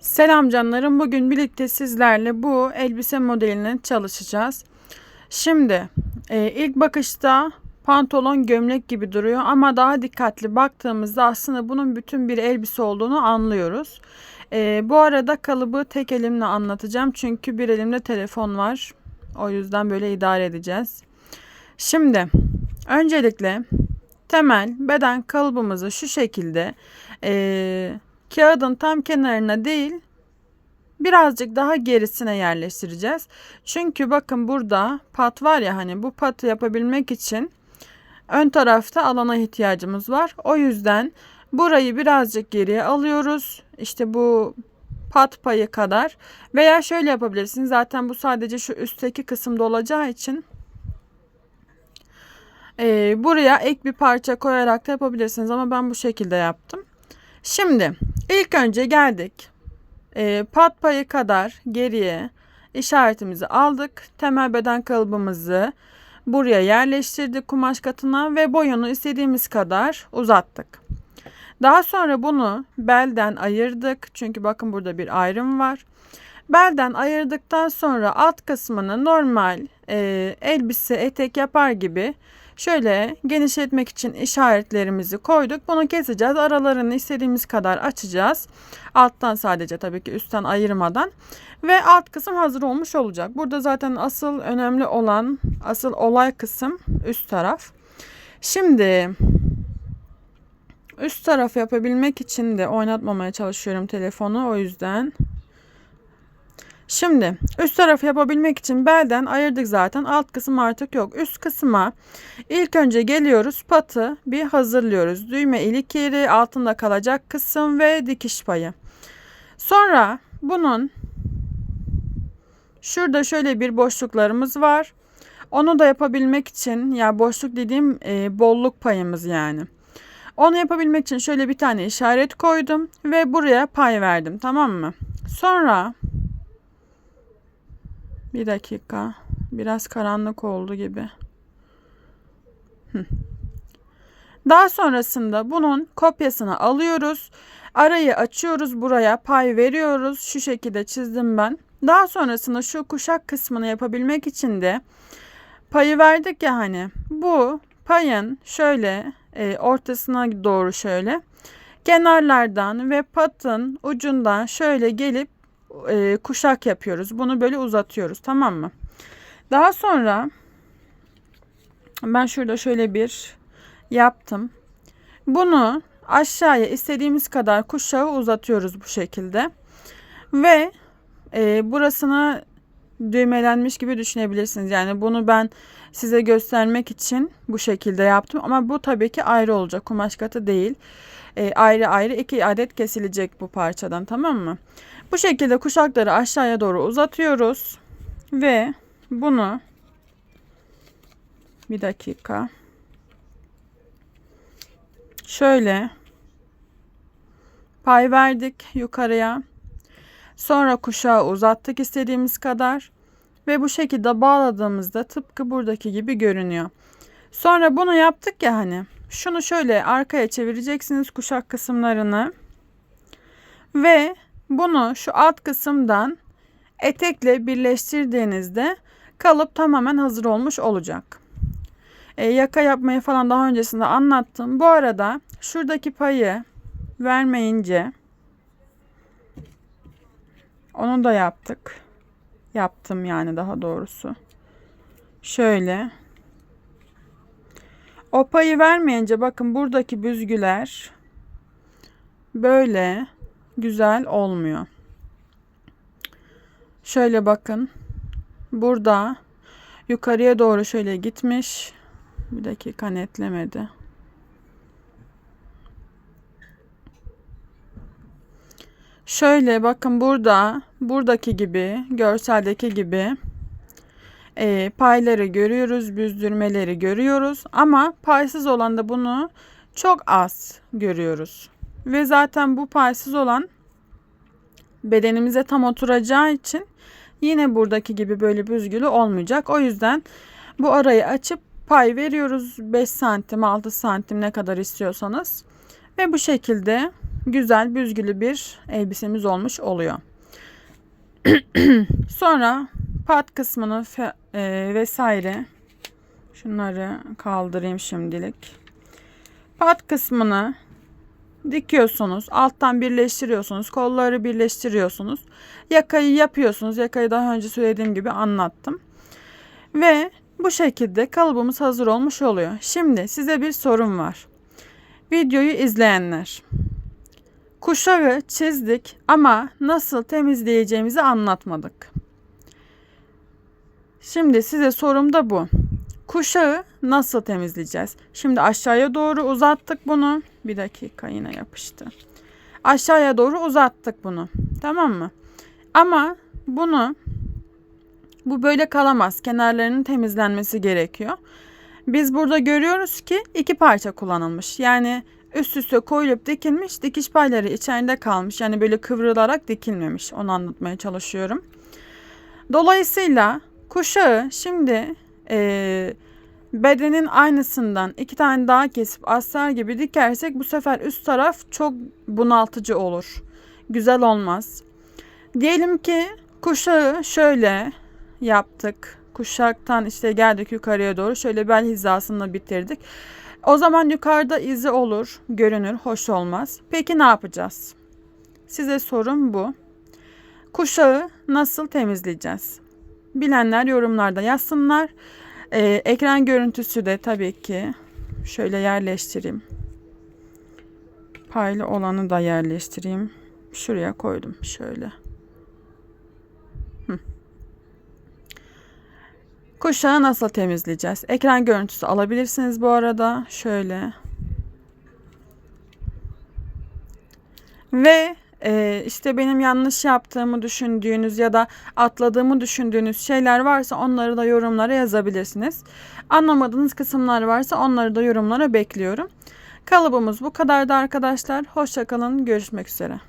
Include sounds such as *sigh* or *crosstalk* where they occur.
Selam canlarım. Bugün birlikte sizlerle bu elbise modelini çalışacağız. Şimdi e, ilk bakışta pantolon gömlek gibi duruyor ama daha dikkatli baktığımızda aslında bunun bütün bir elbise olduğunu anlıyoruz. E, bu arada kalıbı tek elimle anlatacağım çünkü bir elimde telefon var. O yüzden böyle idare edeceğiz. Şimdi öncelikle temel beden kalıbımızı şu şekilde e, kağıdın tam kenarına değil birazcık daha gerisine yerleştireceğiz. Çünkü bakın burada pat var ya hani bu patı yapabilmek için ön tarafta alana ihtiyacımız var. O yüzden burayı birazcık geriye alıyoruz. İşte bu pat payı kadar veya şöyle yapabilirsiniz. Zaten bu sadece şu üstteki kısımda olacağı için e, buraya ek bir parça koyarak da yapabilirsiniz ama ben bu şekilde yaptım. Şimdi ilk önce geldik. E, pat payı kadar geriye işaretimizi aldık. Temel beden kalıbımızı buraya yerleştirdik kumaş katına ve boyunu istediğimiz kadar uzattık. Daha sonra bunu belden ayırdık. Çünkü bakın burada bir ayrım var. Belden ayırdıktan sonra alt kısmını normal e, elbise etek yapar gibi Şöyle genişletmek için işaretlerimizi koyduk. Bunu keseceğiz. Aralarını istediğimiz kadar açacağız. Alttan sadece tabii ki üstten ayırmadan. Ve alt kısım hazır olmuş olacak. Burada zaten asıl önemli olan, asıl olay kısım üst taraf. Şimdi üst taraf yapabilmek için de oynatmamaya çalışıyorum telefonu. O yüzden Şimdi üst tarafı yapabilmek için belden ayırdık zaten. Alt kısım artık yok. Üst kısma ilk önce geliyoruz. Patı bir hazırlıyoruz. Düğme ilik yeri, altında kalacak kısım ve dikiş payı. Sonra bunun şurada şöyle bir boşluklarımız var. Onu da yapabilmek için ya boşluk dediğim e, bolluk payımız yani. Onu yapabilmek için şöyle bir tane işaret koydum ve buraya pay verdim tamam mı? Sonra bir dakika. Biraz karanlık oldu gibi. Daha sonrasında bunun kopyasını alıyoruz. Arayı açıyoruz buraya pay veriyoruz. Şu şekilde çizdim ben. Daha sonrasında şu kuşak kısmını yapabilmek için de payı verdik ya hani. Bu payın şöyle e, ortasına doğru şöyle kenarlardan ve patın ucundan şöyle gelip e, kuşak yapıyoruz. Bunu böyle uzatıyoruz tamam mı? Daha sonra ben şurada şöyle bir yaptım. Bunu aşağıya istediğimiz kadar kuşağı uzatıyoruz bu şekilde. Ve e, burasını düğmelenmiş gibi düşünebilirsiniz. Yani bunu ben size göstermek için bu şekilde yaptım. Ama bu tabii ki ayrı olacak. Kumaş katı değil. E, ayrı ayrı iki adet kesilecek bu parçadan tamam mı? Bu şekilde kuşakları aşağıya doğru uzatıyoruz. Ve bunu bir dakika şöyle pay verdik yukarıya. Sonra kuşağı uzattık istediğimiz kadar. Ve bu şekilde bağladığımızda tıpkı buradaki gibi görünüyor. Sonra bunu yaptık ya hani. Şunu şöyle arkaya çevireceksiniz kuşak kısımlarını. Ve bunu şu alt kısımdan etekle birleştirdiğinizde kalıp tamamen hazır olmuş olacak. E, yaka yapmayı falan daha öncesinde anlattım. Bu arada şuradaki payı vermeyince onu da yaptık. Yaptım yani daha doğrusu. Şöyle. O payı vermeyince bakın buradaki büzgüler böyle güzel olmuyor. Şöyle bakın. Burada yukarıya doğru şöyle gitmiş. Bir dakika netlemedi. Şöyle bakın burada buradaki gibi görseldeki gibi e, payları görüyoruz, büzdürmeleri görüyoruz ama paysız olan da bunu çok az görüyoruz. Ve zaten bu paysız olan bedenimize tam oturacağı için yine buradaki gibi böyle büzgülü olmayacak. O yüzden bu arayı açıp pay veriyoruz 5 santim 6 santim ne kadar istiyorsanız ve bu şekilde güzel büzgülü bir elbisemiz olmuş oluyor. *clears throat* Sonra pat kısmını e, vesaire şunları kaldırayım şimdilik. Pat kısmını dikiyorsunuz. Alttan birleştiriyorsunuz. Kolları birleştiriyorsunuz. Yakayı yapıyorsunuz. Yakayı daha önce söylediğim gibi anlattım. Ve bu şekilde kalıbımız hazır olmuş oluyor. Şimdi size bir sorum var. Videoyu izleyenler. Kuşağı çizdik ama nasıl temizleyeceğimizi anlatmadık. Şimdi size sorum da bu. Kuşağı nasıl temizleyeceğiz? Şimdi aşağıya doğru uzattık bunu. Bir dakika yine yapıştı. Aşağıya doğru uzattık bunu. Tamam mı? Ama bunu bu böyle kalamaz. Kenarlarının temizlenmesi gerekiyor. Biz burada görüyoruz ki iki parça kullanılmış. Yani üst üste koyulup dikilmiş, dikiş payları içeride kalmış. Yani böyle kıvrılarak dikilmemiş. Onu anlatmaya çalışıyorum. Dolayısıyla kuşağı şimdi eee, bedenin aynısından iki tane daha kesip astar gibi dikersek bu sefer üst taraf çok bunaltıcı olur. Güzel olmaz. Diyelim ki kuşağı şöyle yaptık. Kuşaktan işte geldik yukarıya doğru şöyle bel hizasını bitirdik. O zaman yukarıda izi olur, görünür, hoş olmaz. Peki ne yapacağız? Size sorum bu. Kuşağı nasıl temizleyeceğiz? Bilenler yorumlarda yazsınlar. Ee, ekran görüntüsü de tabii ki şöyle yerleştireyim. Paylı olanı da yerleştireyim. Şuraya koydum şöyle. Hı. Kuşağı nasıl temizleyeceğiz? Ekran görüntüsü alabilirsiniz bu arada. Şöyle. Ve e, işte benim yanlış yaptığımı düşündüğünüz ya da atladığımı düşündüğünüz şeyler varsa onları da yorumlara yazabilirsiniz. Anlamadığınız kısımlar varsa onları da yorumlara bekliyorum. Kalıbımız bu kadardı arkadaşlar. Hoşçakalın. Görüşmek üzere.